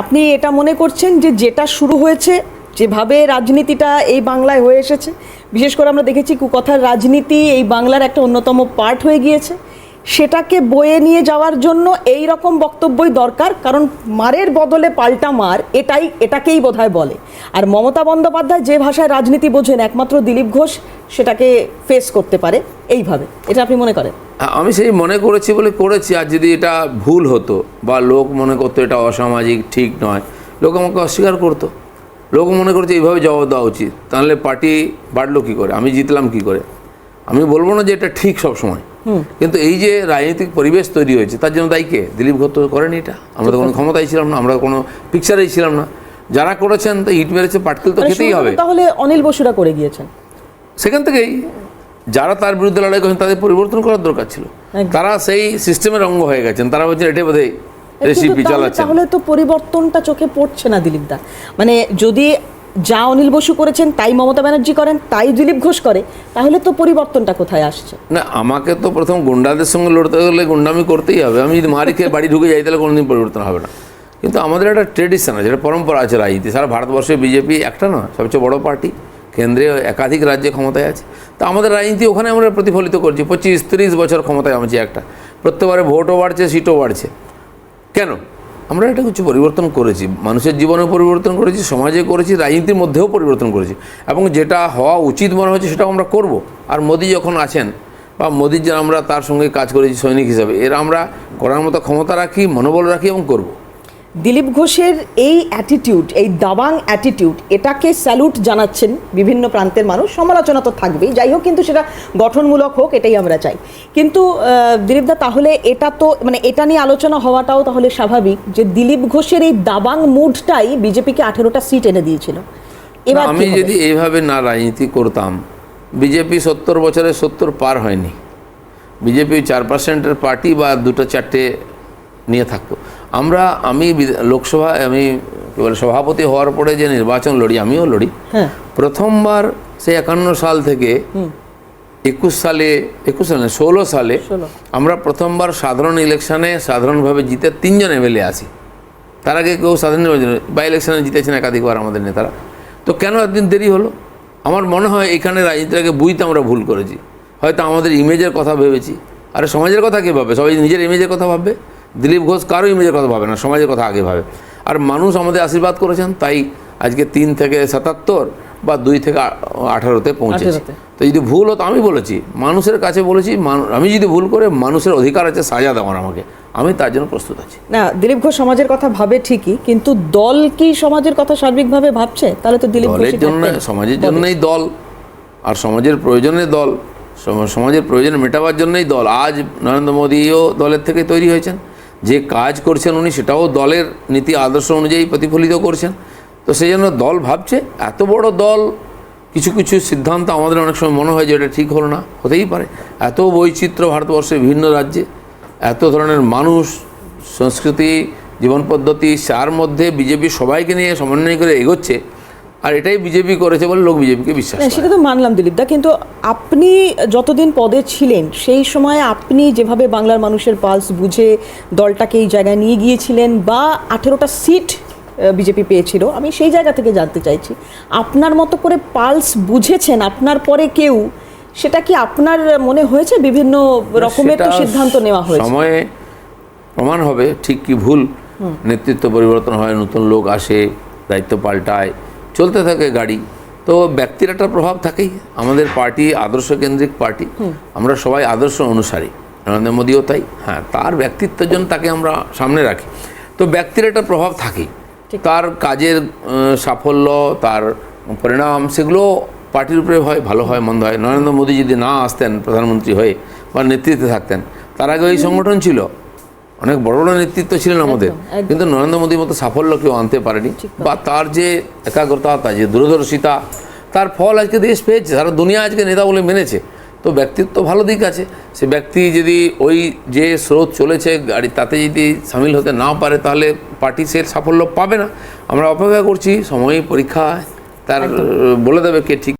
আপনি এটা মনে করছেন যে যেটা শুরু হয়েছে, যেভাবে রাজনীতিটা এই বাংলায় হয়ে এসেছে, বিশেষ করে আমরা দেখেছি কুকথার রাজনীতি এই বাংলার একটা অন্যতম পার্ট হয়ে গিয়েছে। সেটাকে বয়ে নিয়ে যাওয়ার জন্য এই রকম বক্তব্যই দরকার, কারণ মারের বদলে পাল্টা মার এটাই, এটাকেই বোধহয় বলে। আর মমতা বন্দ্যোপাধ্যায় যে ভাষায় রাজনীতি বোঝেন, একমাত্র দিলীপ ঘোষ সেটাকে ফেস করতে পারে এইভাবে। এটা আপনি মনে করেন? আমি সেই মনে করেছি বলে করেছি, আর যদি এটা ভুল হতো বা লোক মনে করতো এটা অসামাজিক, ঠিক নয়, লোক আমাকে অস্বীকার করতো। লোক মনে করছে এইভাবে জবাব দেওয়া উচিত, তাহলে পার্টি বাড়লো কী করে? আমি জিতলাম কি করে? আমি বলব না যে এটা ঠিক সব সময় কিন্তু এই যে রাজনৈতিক পরিবেশ তৈরি হয়েছে তার জন্য দায়ী কে? দিলীপ ঘোষ তো করেনি এটা। আমরা তো কোনো ক্ষমতায় ছিলাম না আমরা কোনো পিকচারেই ছিলাম না। যারা করেছেন তো ইট মেরেছে পাটকেল তো মানে খেতেই হবে। তাহলে অনিল বসুরা করে গিয়েছেন। সেখান থেকেই যারা তার বিরুদ্ধে লড়াই করেছেন তাদের পরিবর্তন করার দরকার ছিল। তারা সেই সিস্টেমের অঙ্গ হয়ে গেছেন তারা বলছেন এটাই বোধহয় রেসিপি চালাচ্ছেন তাহলে তো পরিবর্তনটা চোখে পড়ছে না দিলীপ দা। মানে যদি যা অনিল বসু করেছেন, তাই মমতা ব্যানার্জি করেন, তাই দিলীপ ঘোষ করে, তাহলে তো পরিবর্তনটা কোথায় আসছে? না, আমাকে তো প্রথম গুন্ডাদের সঙ্গে লড়তে গেলে গুন্ডামি করতেই হবে। আমি যদি মারি খেয়ে বাড়ি ঢুকে যাই, তাহলে কোনোদিন পরিবর্তন হবে না। কিন্তু আমাদের একটা ট্রেডিশন আছে একটা পরম্পরা আছে রাজনীতি। সারা ভারতবর্ষে বিজেপি একটা নয়, সবচেয়ে বড় পার্টি। কেন্দ্রে একাধিক রাজ্যে ক্ষমতায় আছে। তো আমাদের রাজনীতি ওখানে আমরা প্রতিফলিত করছি। পঁচিশ, তিরিশ বছর ক্ষমতায় আছি একটা। প্রত্যেকবারে ভোটও বাড়ছে, সিটও বাড়ছে। কেন? আমরা এটা কিছু পরিবর্তন করেছি। মানুষের জীবনেও পরিবর্তন করেছি, সমাজে করেছি, রাজনীতির মধ্যেও পরিবর্তন করেছি। এবং যেটা হওয়া উচিত মনে হচ্ছে সেটাও আমরা করব। আর মোদী যখন আছেন বা মোদির যে আমরা তার সঙ্গে কাজ করেছি সৈনিক হিসাবে, এরা আমরা করার মতো ক্ষমতা রাখি, মনোবল রাখি এবং করব। দিলীপ ঘোষের এই অ্যাটিটিউড এই দাবাং অ্যাটিটিউড এটাকে স্যালুট জানাচ্ছেন বিভিন্ন প্রান্তের মানুষ। সমালোচনা তো থাকবেই। যাই হোক কিন্তু সেটা গঠনমূলক হোক এটাই আমরা চাই। কিন্তু দিলীপদা তাহলে এটা তো মানে এটা নিয়ে আলোচনা হওয়াটাও তাহলে স্বাভাবিক যে দিলীপ ঘোষের এই দাবাং মুডটাই বিজেপিকে আঠেরোটা সিট এনে দিয়েছিল। এবার আমি যদি এইভাবে না রাজনীতি করতাম বিজেপি সত্তর বছরে সত্তর পার হয়নি। বিজেপি চার পার্সেন্টের পার্টি বা দুটো চারটে নিয়ে থাকতো। আমরা আমি লোকসভা আমি সভাপতি হওয়ার পরে যে নির্বাচন লড়ি আমিও লড়ি। হ্যাঁ। প্রথমবার সেই একান্ন সাল থেকে একুশ সালে একুশ সালে ষোলো সালে আমরা প্রথমবার সাধারণ ইলেকশনে সাধারণভাবে জিতে তিনজন এমএলএ আসি তার আগে কেউ সাধারণ নির্বাচনে বা ইলেকশনে জিতেছেন একাধিকবার আমাদের নেতারা। তো কেন একদিন দেরি হলো? আমার মনে হয় এখানে রাজনীতিটাকে বুঝতে আমরা ভুল করেছি। হয়তো আমাদের ইমেজের কথা ভেবেছি। আরে সমাজের কথা কে ভাবে সবাই নিজের ইমেজের কথা ভাববে? দিলীপ ঘোষ কারও ইমেজের কথা ভাবে না সমাজের কথা আগে ভাবে। আর মানুষ আমাদের আশীর্বাদ করেছেন তাই আজকে তিন থেকে সাতাত্তর বা দুই থেকে আঠারোতে পৌঁছেছি। তো যদি ভুল হতো আমি বলেছি মানুষের কাছে বলেছি আমি যদি ভুল করে মানুষের অধিকার আছে সাজা দেওয়ার আমাকে। আমি তার জন্য প্রস্তুত আছি। না দিলীপ ঘোষ সমাজের কথা ভাবে ঠিকই কিন্তু দল কি সমাজের কথা সার্বিকভাবে ভাবছে? তাহলে তো দিলীপ ঘোষই জন্য সমাজের জন্যই দল আর সমাজের প্রয়োজনে দল সমাজের প্রয়োজন মেটাবার জন্যই দল। আজ নরেন্দ্র মোদীও দলের থেকে তৈরি হয়েছেন। যে কাজ করছেন উনি সেটাও দলের নীতি, আদর্শ অনুযায়ী প্রতিফলিত করছেন। তো সেই জন্য দল ভাবছে, এত বড় দল, কিছু কিছু সিদ্ধান্ত আমাদের অনেক সময় মনে হয় যে এটা ঠিক হলো না, হতেই পারে। এত বৈচিত্র্য ভারতবর্ষের বিভিন্ন রাজ্যে, এত ধরনের মানুষ, সংস্কৃতি, জীবন পদ্ধতি তার মধ্যে বিজেপি সবাইকে নিয়ে সমন্বয় করে এগোচ্ছে আর এটাই বিজেপি করেছে বলে লোক বিজেপিকে বিশ্বাস করে। সেটা তো মানলাম দিলীপদা কিন্তু আপনি যতদিন পদে ছিলেন সেই সময় আপনি যেভাবে বাংলার মানুষের পালস বুঝে দলটাকে এই জায়গায় নিয়ে গিয়েছিলেন বা আঠেরোটা সিট বিজেপি পেয়েছিল আমি সেই জায়গা থেকে জানতে চাইছি আপনার মতো করে পালস বুঝেছেন আপনার পরে কেউ সেটা কি আপনার মনে হয়েছে? বিভিন্ন রকমের তো সিদ্ধান্ত নেওয়া হয়েছে। সময়ে প্রমাণ হবে ঠিক কি ভুল নেতৃত্ব পরিবর্তন হয় নতুন লোক আসে দায়িত্ব পাল্টায় চলতে থাকে গাড়ি। তো ব্যক্তির একটা প্রভাব থাকেই। আমাদের পার্টি আদর্শ কেন্দ্রিক পার্টি আমরা সবাই আদর্শ অনুসারী। নরেন্দ্র মোদীও তাই। হ্যাঁ তার ব্যক্তিত্বের জন্য তাকে আমরা সামনে রাখি। তো ব্যক্তির একটা প্রভাব থাকেই। তার কাজের সাফল্য তার পরিণাম সেগুলো পার্টির উপরে হয় ভালো হয় মন্দ হয়। নরেন্দ্র মোদী যদি না আসতেন প্রধানমন্ত্রী হয়ে বা নেতৃত্বে থাকতেন তার আগে ওই সংগঠন ছিল। অনেক বড় বড় নেতৃত্ব ছিলেন আমাদের। কিন্তু নরেন্দ্র মোদীর মতো সাফল্য কেউ আনতে পারেনি। বা তার যে একাগ্রতা তার যে দূরদর্শিতা তার ফল আজকে দেশ পেয়েছে সারা দুনিয়া আজকে নেতা বলে মেনেছে। তো ব্যক্তিত্ব ভালো দিক আছে। সে ব্যক্তি যদি ওই যে স্রোত চলেছে গাড়ি তাতে যদি সামিল হতে না পারে তাহলে পার্টি সে সাফল্য পাবে না। আমরা অপেক্ষা করছি সময় পরীক্ষা তার বলে দেবে কে ঠিক